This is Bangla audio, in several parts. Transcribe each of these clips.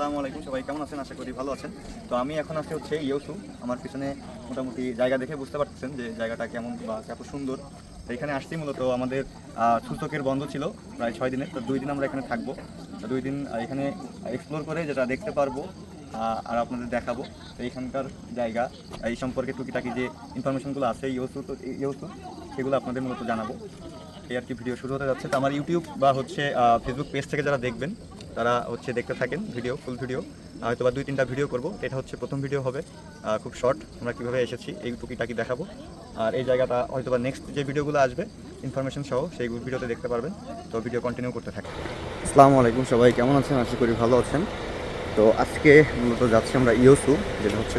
আসসালামু আলাইকুম, সবাই কেমন আছেন? আশা করি ভালো আছেন। তো আমি এখন আছি হচ্ছে ইউসু। আমার পিছনে মোটামুটি জায়গা দেখে বুঝতে পারতেছেন যে জায়গাটা কেমন বা কত সুন্দর। এখানে আসছি মূলত আমাদের সূচকের বন্ধ ছিল প্রায় ছয় দিনের তো দুই দিন আমরা এখানে থাকব। দুই দিন এখানে এক্সপ্লোর করে যেটা দেখতে পারব আর আপনাদের দেখাবো। তো এখানকার জায়গা, এই সম্পর্কে টুকিটাকি যে ইনফরমেশনগুলো আছে ইউসু, তো ইউসু, সেগুলো আপনাদের মূলত জানাব। এই আর কি ভিডিও শুরু হতে যাচ্ছে। তো আমার ইউটিউব বা হচ্ছে ফেসবুক পেজ থেকে যারা দেখবেন তারা হচ্ছে দেখতে থাকেন ভিডিও ফুল ভিডিও হয়তো বা দুই তিনটা ভিডিও করব। এটা হচ্ছে প্রথম ভিডিও হবে। খুব শর্ট আমরা কীভাবে এসেছি এই টুকিটাকি দেখাবো। আর এই জায়গাটা হয়তো বা নেক্সট যে ভিডিওগুলো আসবে ইনফরমেশন সহ সেই ভিডিওতে দেখতে পারবেন। তো ভিডিও কন্টিনিউ করতে থাকে আসসালামু আলাইকুম সবাই কেমন আছেন? আশা করি ভালো আছেন। তো আজকে মূলত যাচ্ছি আমরা ইউসু যেটা হচ্ছে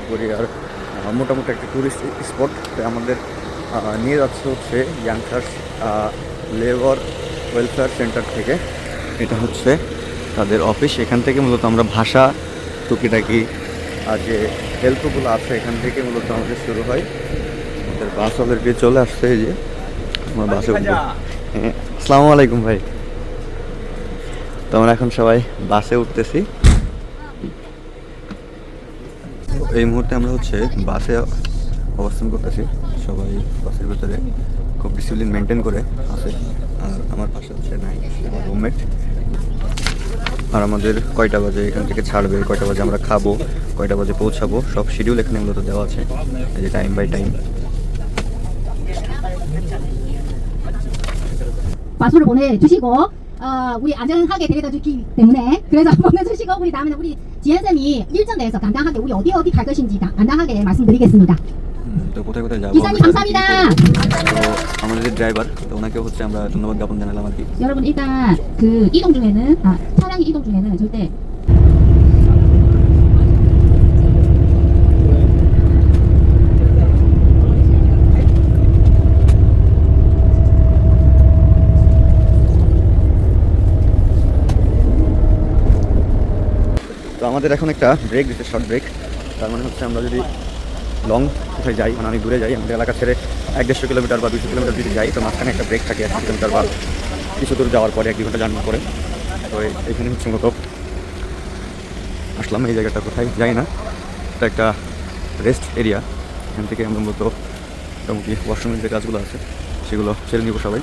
আহ, মোটামুটি একটা ট্যুরিস্ট স্পট আমাদের নিয়ে যাচ্ছে হচ্ছে ইয়াংটার্স লেবার ওয়েলফেয়ার সেন্টার থেকে। এটা হচ্ছে তাদের অফিস এখান থেকে মূলত আমরা ভাষা টুকিটাকি আর যে হেল্পগুলো আছে এখান থেকে মূলত আমাদের শুরু হয়। আমাদের বাস অলরেডি চলে আসছে এই যে। আমার বাসে উঠবো। হ্যাঁ আসসালামু আলাইকুম ভাই। তো আমরা এখন সবাই বাসে উঠতেছি। এই মুহূর্তে আমরা হচ্ছে বাসে অবস্থান করতেছি। সবাই বাসের ভিতরে খুব ডিসিপ্লিন মেনটেন করে আছে। আর আমার পাশে হচ্ছে নাই আমার রুমমেট আর আমাদের কয়টা বাজে এখান থেকে ছাড়বে কয়টা বাজে আমরা খাবো কয়টা বাজে পৌঁছাবো সব শিডিউল এখানে মূলত দেওয়া আছে এই যে টাইম বাই টাইম 마술을 보내주시고 어, 우리 안전하게 데려다 주기 때문에 그래서 보내주시고 우리 다음에는 우리 지혜쌤이 일정 내에서 간단하게 우리 어디 어디 갈 것인지 다- 간단하게 말씀드리겠습니다. তো কোথায় কোথায় যাবো 기사님 আমরা 감사합니다. তো আমাদের যে ড্রাইভার তো ওনাকে হচ্ছে আমরা ধন্যবাদ জ্ঞাপন জানালাম আর কি 여러분 일단 그 이동 중에는 아, 차량이 이동 중에는 절대 তো আমাদের এখন একটা ব্রেক দিচ্ছে শর্ট ব্রেক তার মানে হচ্ছে আমরা যদি লং কোথায় যাই মানে অনেক দূরে যাই আমাদের এলাকা ছেড়ে এক দেড়শো কিলোমিটার বা দুশো কিলোমিটার যদি যাই তো মাঝখানে একটা ব্রেক থাকে এক কিলোমিটার বা কিছু দূর যাওয়ার পরে এক দুই ঘন্টা জার্নি করে তো এখানে হচ্ছে মূলত আসলাম। এই জায়গাটা কোথায় যাই না। এটা একটা রেস্ট এরিয়া এখান থেকে আমরা মূলত মোটামুটি ওয়াশরুমের যে কাজগুলো আছে, সেগুলো ছেড়ে নিব সবাই।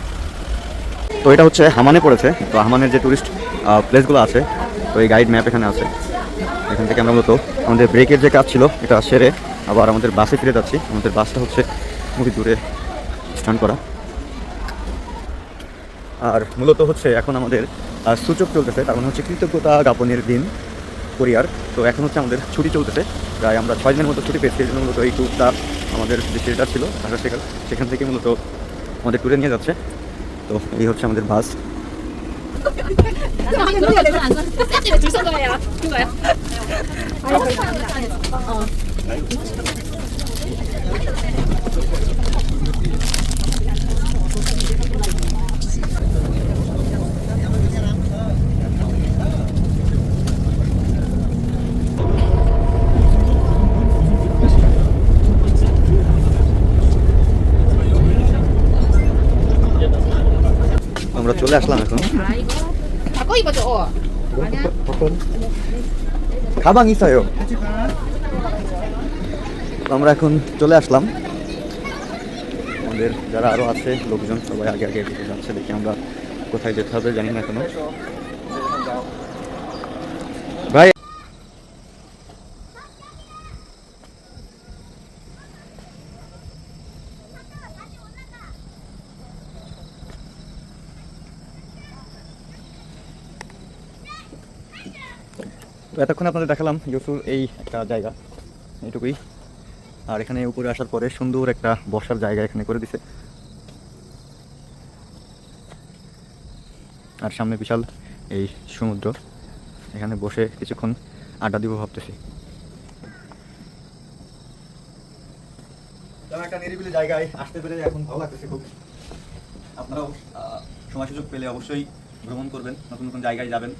তো এটা হচ্ছে হামানে পড়েছে। তো হামানের যে টুরিস্ট প্লেসগুলো আছে, তো এই গাইড ম্যাপ এখানে আছে। এখান থেকে আমরা মূলত আমাদের ব্রেকের যে কাজ ছিল, এটা সেরে আবার আমাদের বাসে ফিরে যাচ্ছি। আমাদের বাসটা হচ্ছে খুবই দূরে স্ট্যান্ড করা। আর মূলত হচ্ছে এখন আমাদের সূচক চলতেছে তার মানে হচ্ছে কৃতজ্ঞতা জ্ঞাপনের দিন কোরিয়ার তো এখন হচ্ছে আমাদের ছুটি চলতেছে প্রায় আমরা ছয় দিনের মতো ছুটি পেয়েছি এই জন্য মূলত এই ট্যুরটা আমাদের যে শেল্টার ছিল ঢাকা শেখার সেখান থেকে মূলত আমাদের ট্যুরে নিয়ে যাচ্ছে তো এই হচ্ছে আমাদের বাস আমরা চলে আসলাম এখন। খাবাং আমরা এখন চলে আসলাম। আমাদের যারা আরও আছে লোকজন সবাই আগে আগে যাচ্ছে দেখি আমরা কোথায় যেতে হবে জানি না এখনও। ভাই তো এতক্ষণ আপনাদের দেখালাম ইউসুর এই একটা জায়গা, এইটুকুই। আর এখানে উপরে আসার পরে সুন্দর একটা বসার জায়গা এখানে করে দিছে। আর সামনে বিশাল এই সমুদ্র, এখানে বসে কিছুক্ষণ আড্ডা দিব ভাবতেছি। একটা নিরিবিলি জায়গায় আসতে পেরে এখন ভালো লাগতেছে খুব। আপনারাও সময় সুযোগ পেলে অবশ্যই ভ্রমণ করবেন, নতুন নতুন জায়গায় যাবেন।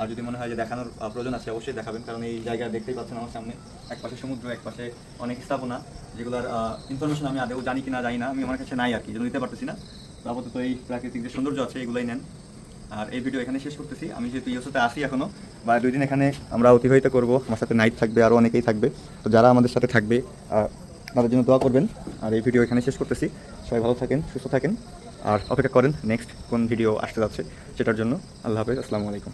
আর যদি মনে হয় যে দেখানোর প্রয়োজন আছে, অবশ্যই দেখাবেন, কারণ এই জায়গা দেখতেই পাচ্ছেন আমার সামনে। এক পাশে সমুদ্র এক পাশে অনেক স্থাপনা, যেগুলোর ইনফরমেশন আমি আদেও জানি কিনা জানি না, আমি আমার কাছে নাই আর কি যেন দিতে পারতেছি না। আপাতত এই প্রাকৃতিক যে সৌন্দর্য আছে, এগুলোই নেন। আর এই ভিডিও এখানে শেষ করতেছি। আমি যেহেতু ইউসোতে আসি এখনও, বা দুই দিন এখানে আমরা অতিবাহিত করব, আমার সাথে নাইট থাকবে আরও অনেকেই থাকবে। তো যারা আমাদের সাথে থাকবে তাদের জন্য দোয়া করবেন। আর এই ভিডিও এখানে শেষ করতেছি। সবাই ভালো থাকেন, সুস্থ থাকেন। আর অপেক্ষা করেন নেক্সট কোন ভিডিও আসতে যাচ্ছে, সেটার জন্য আল্লাহ হাফেজ, আসসালামু আলাইকুম।